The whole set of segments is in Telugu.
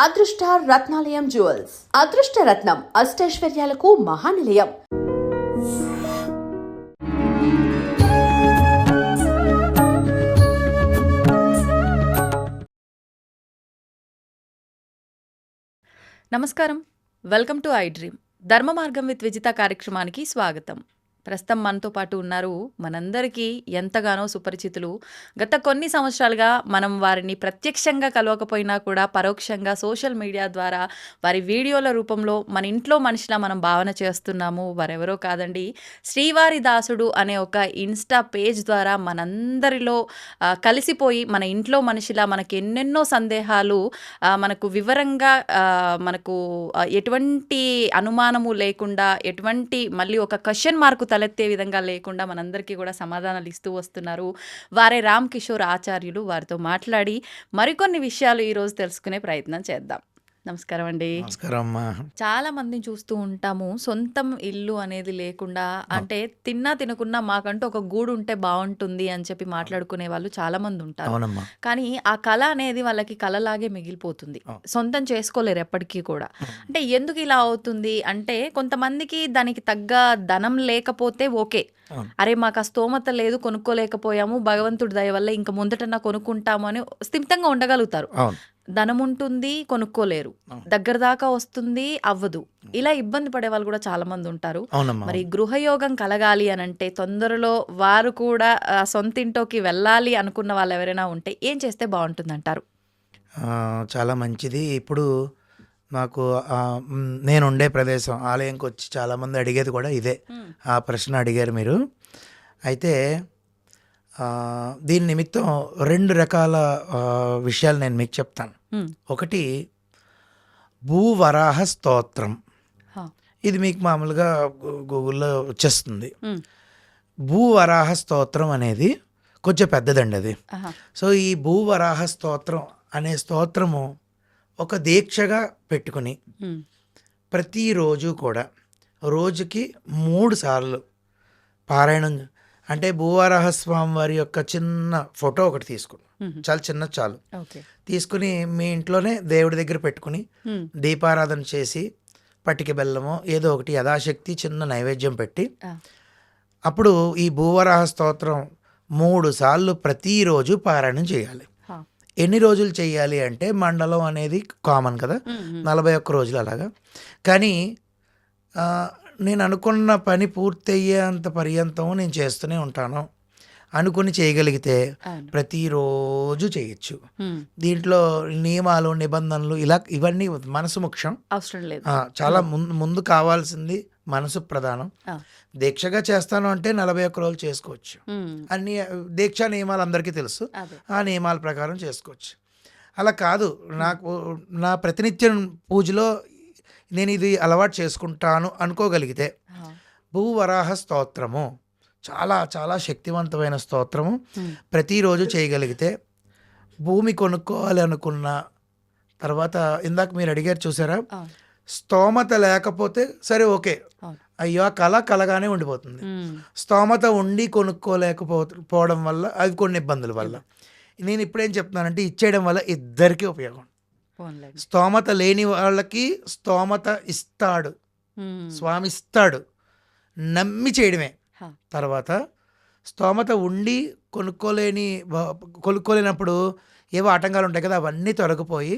అదృష్ట రత్నాలయం జ్యువెల్స్. అదృష్ట రత్నం అష్టైశ్వర్యాలకు మహానిలయం. నమస్కారం. Welcome to I dream. ధర్మ మార్గం విత్ విజిత కార్యక్రమానికి స్వాగతం. ప్రస్తుతం మనతో పాటు ఉన్నారు మనందరికీ ఎంతగానో సుపరిచితులు. గత కొన్ని సంవత్సరాలుగా మనం వారిని ప్రత్యక్షంగా కలవకపోయినా కూడా పరోక్షంగా సోషల్ మీడియా ద్వారా వారి వీడియోల రూపంలో మన ఇంట్లో మనిషిలా మనం భావన చేస్తున్నాము. వారెవరో కాదండి. శ్రీవారి దాసుడు అనే ఒక ఇన్స్టా పేజ్ ద్వారా మనందరిలో కలిసిపోయి మన ఇంట్లో మనిషిలా మనకి ఎన్నెన్నో సందేహాలు మనకు వివరంగా మనకు ఎటువంటి అనుమానము లేకుండా ఎటువంటి మళ్ళీ ఒక క్వశ్చన్ మార్కు తలెత్తే విధంగా లేకుండా మనందరికీ కూడా సమాధానాలు ఇస్తూ వస్తున్నారు. వారే రామ్ కిషోర్ ఆచార్యులు వారితో మాట్లాడి మరికొన్ని విషయాలు ఈరోజు తెలుసుకునే ప్రయత్నం చేద్దాం. నమస్కారం అండి నమస్కారం అమ్మా చాలా మందిని చూస్తూ ఉంటాము. సొంతం ఇల్లు అనేది లేకుండా అంటే తిన్నా తినకున్నా మాకంటూ ఒక గూడు ఉంటే బాగుంటుంది అని చెప్పి మాట్లాడుకునే వాళ్ళు చాలా మంది ఉంటారు. అవునమ్మా. కానీ ఆ కళ అనేది వాళ్ళకి కళలాగే మిగిలిపోతుంది. సొంతం చేసుకోలేరు ఎప్పటికీ కూడా. అంటే ఎందుకు ఇలా అవుతుంది? అంటే కొంతమందికి దానికి తగ్గ ధనం లేకపోతే ఓకే. అవును. అరే మాకు ఆ స్తోమత లేదు కొనుక్కోలేకపోయాము భగవంతుడి దయ వల్ల ఇంకా ముందటన్నా కొనుక్కుంటాము అని స్థిమితంగా ఉండగలుగుతారు. అవును. ధనం ఉంటుంది కొనుక్కోలేరు. దగ్గర దాకా వస్తుంది అవ్వదు. ఇలా ఇబ్బంది పడే వాళ్ళు కూడా చాలా మంది ఉంటారు. అవునమ్మా మరి గృహయోగం కలగాలి అని అంటే తొందరలో వారు కూడా ఆ, సొంత ఇంట్లోకి వెళ్ళాలి అనుకున్న వాళ్ళు ఎవరైనా ఉంటే ఏం చేస్తే బాగుంటుంది అంటారు చాలా మంచిది. ఇప్పుడు నాకు ఆ, మ్, నేను ఉండే ప్రదేశం ఆలయంకి వచ్చి చాలామంది అడిగేది కూడా ఇదే. ఆ ప్రశ్న అడిగారు మీరు. అయితే దీని నిమిత్తం రెండు రకాల విషయాలు నేను మీకు చెప్తాను. ఒకటి భూవరాహ స్తోత్రం. ఇది మీకు మామూలుగా గూగుల్లో వచ్చేస్తుంది. భూవరాహ స్తోత్రం అనేది కొంచెం పెద్దదండి అది. సో ఈ భూవరాహ స్తోత్రం అనే స్తోత్రము ఒక దీక్షగా పెట్టుకుని ప్రతిరోజు కూడా రోజుకి మూడు సార్లు పారాయణం అంటే భూవరాహ స్వామి వారి యొక్క చిన్న ఫోటో ఒకటి తీసుకుని చాలా చిన్న చాలు. తీసుకుని మీ ఇంట్లోనే దేవుడి దగ్గర పెట్టుకుని దీపారాధన చేసి పట్టిక బెల్లము ఏదో ఒకటి యథాశక్తి చిన్న నైవేద్యం పెట్టి అప్పుడు ఈ భూవరాహ స్తోత్రం మూడు సార్లు ప్రతిరోజు పారాయణం చేయాలి. ఎన్ని రోజులు చేయాలి అంటే మండలం అనేది కామన్ కదా. నలభై ఒక్క రోజులు అలాగా. కానీ నేను అనుకున్న పని పూర్తయ్యేంత పర్యంతం నేను చేస్తూనే ఉంటాను. అనుకుని చేయగలిగితే ప్రతిరోజు చేయొచ్చు. దీంట్లో నియమాలు నిబంధనలు ఇలా ఇవన్నీ మనసు ముఖ్యం. అవసరం లేదు. చాలా ముందు ముందు కావాల్సింది మనసు ప్రధానం. దీక్షగా చేస్తాను అంటే నలభై ఒక్క రోజులు చేసుకోవచ్చు. అన్ని దీక్షా నియమాలు అందరికీ తెలుసు. ఆ నియమాల ప్రకారం చేసుకోవచ్చు. అలా కాదు. నాకు నా ప్రతినిత్యం పూజలో నేను ఇది అలవాటు చేసుకుంటాను అనుకోగలిగితే భూవరాహ స్తోత్రము. చాలా చాలా శక్తివంతమైన స్తోత్రము. ప్రతిరోజు చేయగలిగితే భూమి కొనుక్కోవాలి అనుకున్న తర్వాత ఇందాక మీరు అడిగారు చూసారా? స్తోమత లేకపోతే సరే ఓకే. అయ్యో ఆ కళ కలగానే ఉండిపోతుంది. స్తోమత ఉండి కొనుక్కోలేకపో పోవడం వల్ల అవి కొన్ని ఇబ్బందుల వల్ల. నేను ఇప్పుడేం చెప్తున్నానంటే ఇచ్చేయడం వల్ల ఇద్దరికీ ఉపయోగం. స్తోమత లేని వాళ్ళకి స్తోమత ఇస్తాడు. స్వామి ఇస్తాడు. నమ్మి చేయడమే. తర్వాత స్తోమత ఉండి కొనుక్కోలేని కొనుక్కోలేనప్పుడు ఏవో ఆటంకాలు ఉంటాయి కదా అవన్నీ తొలగిపోయి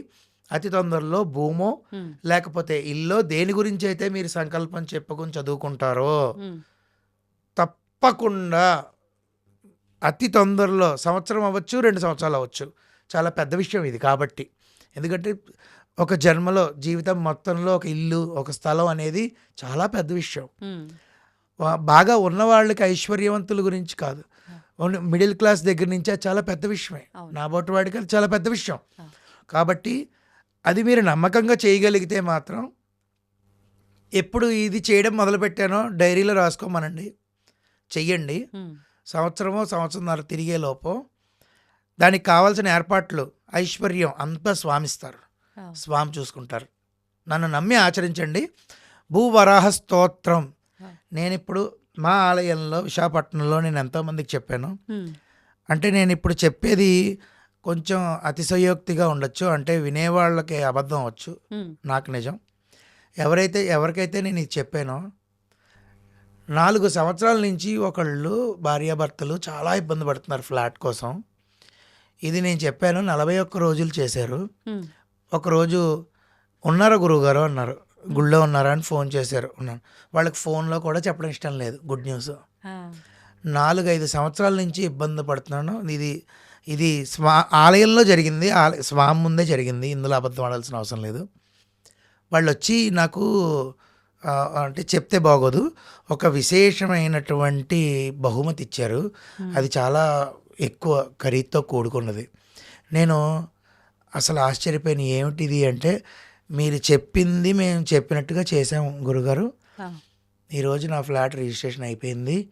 అతి తొందరలో భూమో లేకపోతే ఇల్లో దేని గురించి అయితే మీరు సంకల్పం చెప్పుకొని చదువుకుంటారో తప్పకుండా అతి తొందరలో సంవత్సరం అవ్వచ్చు రెండు సంవత్సరాలు అవ్వచ్చు. చాలా పెద్ద విషయం ఇది కాబట్టి. ఎందుకంటే ఒక జన్మలో జీవితం మొత్తంలో ఒక ఇల్లు ఒక స్థలం అనేది చాలా పెద్ద విషయం. బాగా ఉన్న వాళ్ళకి ఐశ్వర్యవంతుల గురించి కాదు. మిడిల్ క్లాస్ దగ్గర నుంచి చాలా పెద్ద విషయమే. నా బోటి వాడికి అది చాలా పెద్ద విషయం. కాబట్టి అది మీరు నమ్మకంగా చేయగలిగితే మాత్రం ఎప్పుడు ఇది చేయడం మొదలుపెట్టానో డైరీలో రాసుకోమనండి. చెయ్యండి. సంవత్సరమో సంవత్సరంన్నర తిరిగే లోపు దానికి కావాల్సిన ఏర్పాట్లు ఐశ్వర్యం అంతా స్వామిస్తారు. స్వామి చూసుకుంటారు. నన్ను నమ్మి ఆచరించండి. భూవరాహ స్తోత్రం. నేను ఇప్పుడు మా ఆలయంలో విశాఖపట్నంలో నేను ఎంతోమందికి చెప్పాను. అంటే నేను ఇప్పుడు చెప్పేది కొంచెం అతిశయోక్తిగా ఉండొచ్చు. అంటే వినేవాళ్ళకి అబద్ధం అవచ్చు. నాకు నిజం. ఎవరైతే ఎవరికైతే నేను ఇది చెప్పానో నాలుగు సంవత్సరాల నుంచి ఒకళ్ళు భార్యాభర్తలు చాలా ఇబ్బంది పడుతున్నారు ఫ్లాట్ కోసం. ఇది నేను చెప్పాను నలభై ఒక్క రోజులు చేశారు. ఒకరోజు ఉన్నారా గురువుగారు అన్నారు. గుళ్ళో ఉన్నారా అని ఫోన్ చేశారు. ఉన్నాను. వాళ్ళకి ఫోన్లో కూడా చెప్పడం ఇష్టం లేదు గుడ్ న్యూస్. ఆ, నాలుగు ఐదు సంవత్సరాల నుంచి ఇబ్బంది పడుతున్నాను. ఇది ఇది స్వా ఆలయంలో జరిగింది ఆలయ స్వామి ముందే జరిగింది. ఇందులో అబద్ధం ఆడాల్సిన అవసరం లేదు. వాళ్ళు వచ్చి నాకు అంటే చెప్తే బాగోదు. ఒక విశేషమైనటువంటి బహుమతి ఇచ్చారు. అది చాలా ఎక్కువ ఖరీదుతో కూడుకున్నది. నేను అసలు ఆశ్చర్యపోయిన ఏమిటిది అంటే మీరు చెప్పింది మేము చెప్పినట్టుగా చేసాము గురుగారు. ఈరోజు నా ఫ్లాట్ రిజిస్ట్రేషన్ అయిపోయింది.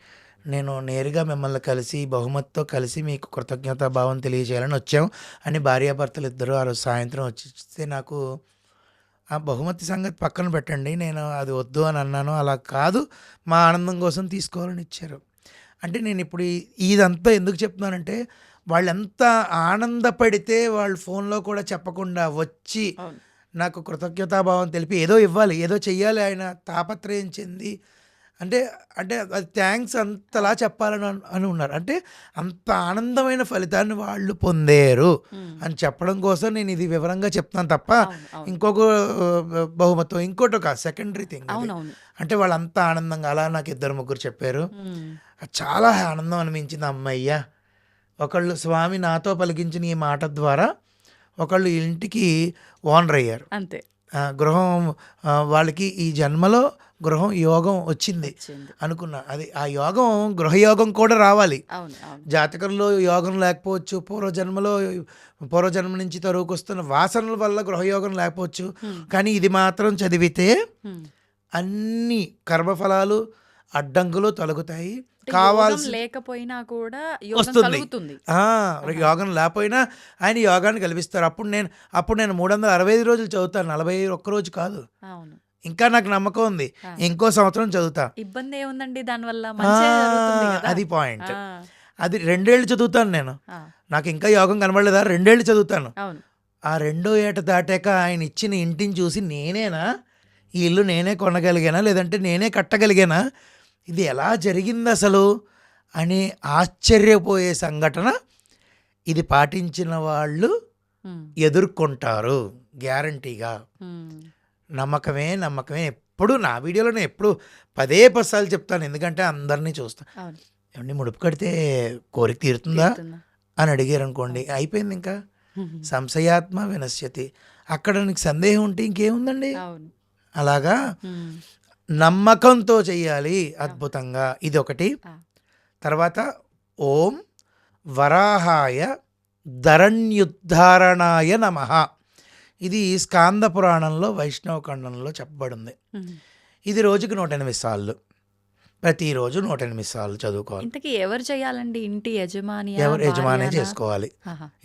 నేను నేరుగా మిమ్మల్ని కలిసి బహుమతితో కలిసి మీకు కృతజ్ఞతాభావం తెలియజేయాలని వచ్చాం. అని భార్యాభర్తలు ఇద్దరు ఆ రోజు సాయంత్రం వచ్చిస్తే నాకు ఆ బహుమతి సంగతి పక్కన పెట్టండి. నేను అది వద్దు అని అన్నాను. అలా కాదు. మా ఆనందం కోసం తీసుకోవాలని ఇచ్చారు. అంటే నేను ఇప్పుడు ఇదంతా ఎందుకు చెప్తున్నానంటే వాళ్ళు ఎంత ఆనందపడితే వాళ్ళు ఫోన్లో కూడా చెప్పకుండా వచ్చి నాకు కృతజ్ఞతాభావం తెలిపి ఏదో ఇవ్వాలి ఏదో చెయ్యాలి ఆయన తాపత్రయం చెంది అంటే అంటే అది థ్యాంక్స్ అంతలా చెప్పాలని అన్- ఉన్నారు. అంటే అంత ఆనందమైన ఫలితాన్ని వాళ్ళు పొందారు అని చెప్పడం కోసం నేను ఇది వివరంగా చెప్తాను తప్ప ఇంకొక బహుమతం ఇంకోటి ఒక సెకండరీ థింగ్ అంటే వాళ్ళు అంత ఆనందంగా అలా నాకు ఇద్దరు ముగ్గురు చెప్పారు. చాలా ఆనందం అనిపించింది అమ్మయ్య. ఒకళ్ళు స్వామి నాతో పలికించిన ఈ మాట ద్వారా ఒకళ్ళు ఇంటికి ఓనర్ అయ్యారు. అంతే. గృహం వాళ్ళకి ఈ జన్మలో గృహం యోగం వచ్చింది అనుకున్నా. అది ఆ యోగం గృహయోగం కూడా రావాలి. జాతకంలో యోగం లేకపోవచ్చు పూర్వజన్మలో పూర్వజన్మ నుంచి తరువుకు వస్తున్న వాసనల వల్ల గృహయోగం లేకపోవచ్చు. కానీ ఇది మాత్రం చదివితే. అన్ని కర్మఫలాలు అడ్డంకులు తొలగుతాయి. కావాల్సి లేకపోయినా కూడా వస్తుంది. యోగం లేకపోయినా ఆయన యోగాన్ని కల్పిస్తారు. అప్పుడు నేను అప్పుడు నేను మూడు వందల అరవై ఐదు రోజులు చదువుతాను. నలభై ఒక్క రోజు కాదు. అవును. ఇంకా నాకు నమ్మకం ఉంది. ఇంకో సంవత్సరం చదువుతా. ఇబ్బంది ఏముందండి? దానివల్ల అది పాయింట్ అది రెండేళ్ళు చదువుతాను నేను. నాకు ఇంకా యోగం కనబడలేదా? రెండేళ్ళు చదువుతాను. ఆ రెండో ఏట దాటాక ఆయన ఇచ్చిన ఇంటిని చూసి నేనేనా? ఈ ఇల్లు నేనే కొనగలిగానా? లేదంటే నేనే కట్టగలిగానా? ఇది ఎలా జరిగింది అసలు? అని ఆశ్చర్యపోయే సంఘటన ఇది పాటించిన వాళ్ళు ఎదుర్కొంటారు. గ్యారంటీగా. నమ్మకమే నమ్మకమే. ఎప్పుడు నా వీడియోలో నేను ఎప్పుడు పదే పసాలు చెప్తాను. ఎందుకంటే అందరినీ చూస్తాను ఏమండి ముడుపు కడితే కోరిక తీరుతుందా? అని అడిగారు అనుకోండి అయిపోయింది ఇంకా. సంశయాత్మ వినశ్యతి. అక్కడ నీకు సందేహం ఉంటే ఇంకేముందండి? అలాగా? నమ్మకంతో చెయ్యాలి అద్భుతంగా. ఇది ఒకటి. తర్వాత ఓం వరాహాయ ధరణ్యుద్ధారణాయ నమ. ఇది స్కాంద పురాణంలో వైష్ణవ ఖండంలో చెప్పబడింది. ఇది రోజుకి నూట ఎనిమిది సార్లు. ప్రతిరోజు నూట ఎనిమిది సార్లు చదువుకోవాలి. ఇంతకీ ఎవరు చేయాలండి? ఇంటి యజమాని ఎవరు యజమాని చేసుకోవాలి.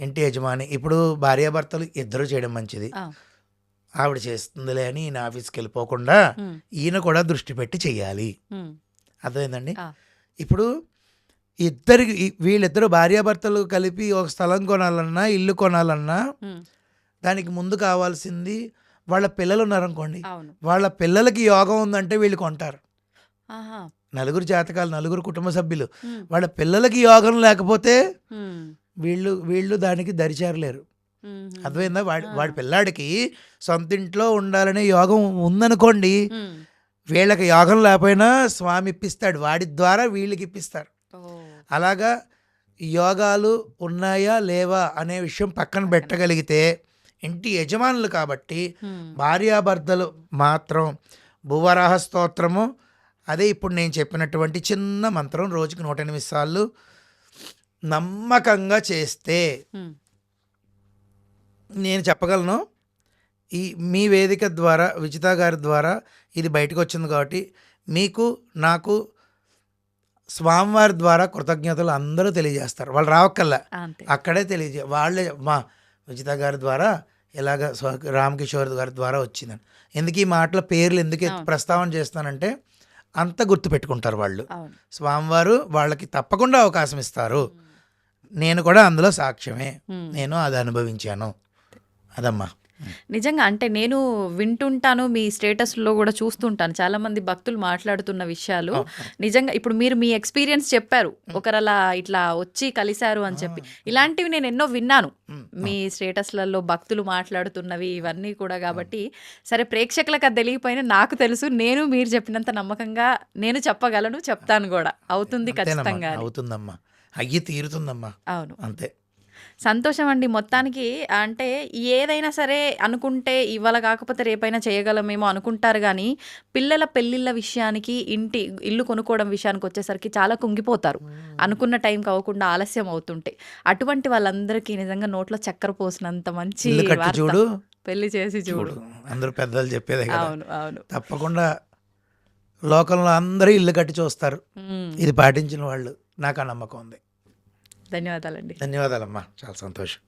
ఇంటి యజమాని ఇప్పుడు భార్యాభర్తలు ఇద్దరు చేయడం మంచిది. ఆవిడ చేస్తుందిలే అని ఈయన ఆఫీస్కి వెళ్ళిపోకుండా ఈయన కూడా దృష్టి పెట్టి చెయ్యాలి అర్థమైందండి. ఇప్పుడు ఇద్దరికి వీళ్ళిద్దరు భార్యాభర్తలు కలిపి ఒక స్థలం కొనాలన్నా ఇల్లు కొనాలన్నా దానికి ముందు కావాల్సింది వాళ్ళ పిల్లలు ఉన్నారనుకోండి వాళ్ళ పిల్లలకి యోగం ఉందంటే వీళ్ళు కొంటారు. నలుగురు జాతకాలు నలుగురు కుటుంబ సభ్యులు. వాళ్ళ పిల్లలకి యోగం లేకపోతే వీళ్ళు వీళ్ళు దానికి దరిచేరలేరు. అర్థమైందా? వాడి. వాడి పిల్లాడికి సొంత ఇంట్లో ఉండాలనే యోగం ఉందనుకోండి. వీళ్ళకి యోగం లేకపోయినా స్వామి ఇప్పిస్తాడు. వాడి ద్వారా వీళ్ళకి ఇప్పిస్తారు. అలాగా యోగాలు ఉన్నాయా లేవా అనే విషయం పక్కన. పెట్టగలిగితే ఇంటి యజమానులు కాబట్టి భార్యాభర్తలు మాత్రం భువరాహ స్తోత్రము అదే ఇప్పుడు నేను చెప్పినటువంటి చిన్న మంత్రం రోజుకి నూట ఎనిమిది సార్లు నమ్మకంగా చేస్తే నేను చెప్పగలను. ఈ మీ వేదిక ద్వారా విజిత గారి ద్వారా ఇది బయటకు వచ్చింది కాబట్టి మీకు నాకు స్వామివారి ద్వారా కృతజ్ఞతలు అందరూ తెలియజేస్తారు. వాళ్ళు రావక్కల్లా అక్కడే తెలియజే వాళ్ళే మా విజిత గారి ద్వారా ఇలాగ స్వ- రామకిషోర్ గారి ద్వారా వచ్చిందని. ఎందుకు ఈ మాటల పేర్లు ఎందుకు. ప్రస్తావన చేస్తానంటే అంత గుర్తు పెట్టుకుంటారు వాళ్ళు. స్వామివారు వాళ్ళకి తప్పకుండా అవకాశం ఇస్తారు. నేను కూడా అందులో సాక్ష్యమే. నేను అది అనుభవించాను. అదమ్మా. నిజంగా అంటే నేను వింటుంటాను మీ స్టేటస్లో కూడా చూస్తుంటాను. చాలా మంది భక్తులు మాట్లాడుతున్న విషయాలు. నిజంగా ఇప్పుడు మీరు మీ ఎక్స్పీరియన్స్ చెప్పారు. ఒకరు అలా ఇట్లా వచ్చి కలిశారు అని చెప్పి. ఇలాంటివి నేను ఎన్నో విన్నాను. మీ స్టేటస్లలో భక్తులు మాట్లాడుతున్నవి ఇవన్నీ కూడా కాబట్టి సరే ప్రేక్షకులకు అది తెలియకపోయినా నాకు తెలుసు. నేను మీరు చెప్పినంత నమ్మకంగా నేను చెప్పగలను చెప్తాను కూడా. అవుతుంది ఖచ్చితంగా. అవుతుందమ్మా. అయ్యి తీరుతుందమ్మా. అవును. అంతే. సంతోషం అండి మొత్తానికి అంటే ఏదైనా సరే అనుకుంటే ఇవాళ కాకపోతే రేపైనా చేయగలమేమో అనుకుంటారు కానీ పిల్లల పెళ్ళిళ్ళ విషయానికి ఇంటి ఇల్లు కొనుక్కోవడం విషయానికి వచ్చేసరికి చాలా కుంగిపోతారు. అనుకున్న టైంకి అవ్వకుండా ఆలస్యం అవుతుంటే. అటువంటి వాళ్ళందరికీ నిజంగా నోట్లో చక్కెర పోసినంత మంచి. చూడు. పెళ్ళి చేసి చూడు. అందరూ పెద్దలు చెప్పేదే అవును అవును. తప్పకుండా లోకంలో అందరూ ఇల్లు కట్టి చూస్తారు. ఇది పాటించిన వాళ్ళు. నాకు ఆ నమ్మకం ఉంది. ధన్యవాదాలండి. ధన్యవాదాలమ్మా. చాలా సంతోషం.